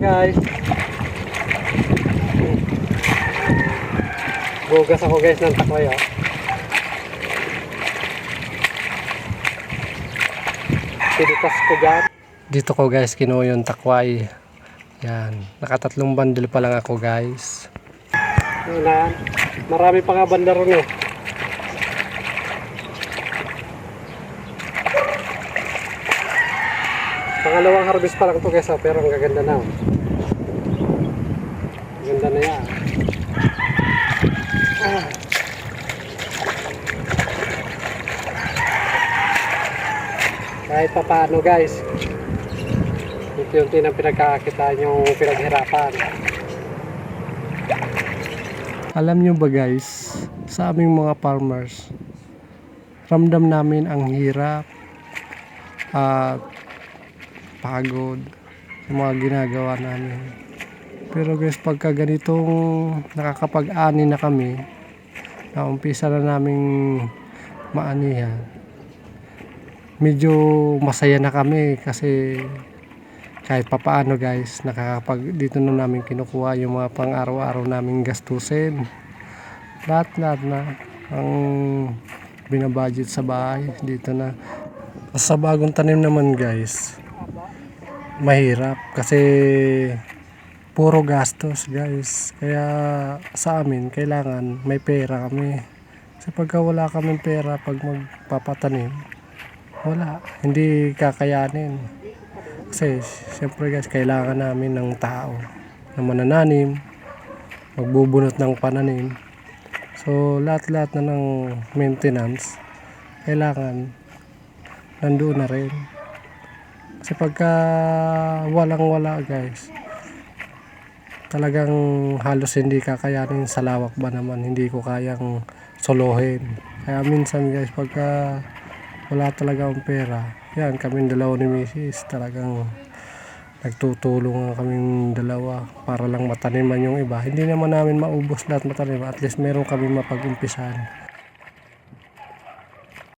Guys. Bugas ako guys ng takway oh. Pinitas ko dyan. Dito ko guys kinuha yung takway. Yan. Nakatatlong bandil pa lang ako guys. Yun na. Marami pa nga banda ron eh. Pangalawang harvest pa lang to guys, pero ang gaganda na. oh. Ganda na yan. Ah. Kahit pa paano guys, unti-unti na pinagkakakitaan yung pinaghirapan. Alam nyo ba guys, sa aming mga farmers, ramdam namin ang hirap at pagod sa mga ginagawa namin. Pero guys, pagka ganitong nakakapag-ani na kami, na umpisa na naming maanihan, medyo masaya na kami kasi kahit papaano guys, nakakapag dito na namin kinukuha yung mga pang araw-araw naming gastusin. Lahat-lahat na ang binabudget sa bahay dito na. Sa bagong tanim naman guys, mahirap kasi puro gastos guys. Kaya sa amin, kailangan may pera kami. Kasi pagka wala kaming pera pag magpapatanim, wala. Hindi kakayanin. Kasi siyempre guys, kailangan namin ng tao na manananim, magbubunot ng pananim. So lahat-lahat na ng maintenance, kailangan nandoon na rin. Kasi pagka walang wala guys, talagang halos hindi kakayanin sa lawak ba naman, hindi ko kayang solohin. Kaya minsan guys, pagka wala talaga akong pera, yan kaming dalawa ni Mrs. talagang nagtutulungan kaming dalawa para lang mataniman yung iba. Hindi naman namin maubos lahat mataniman, at least meron kami mapag-umpisahan.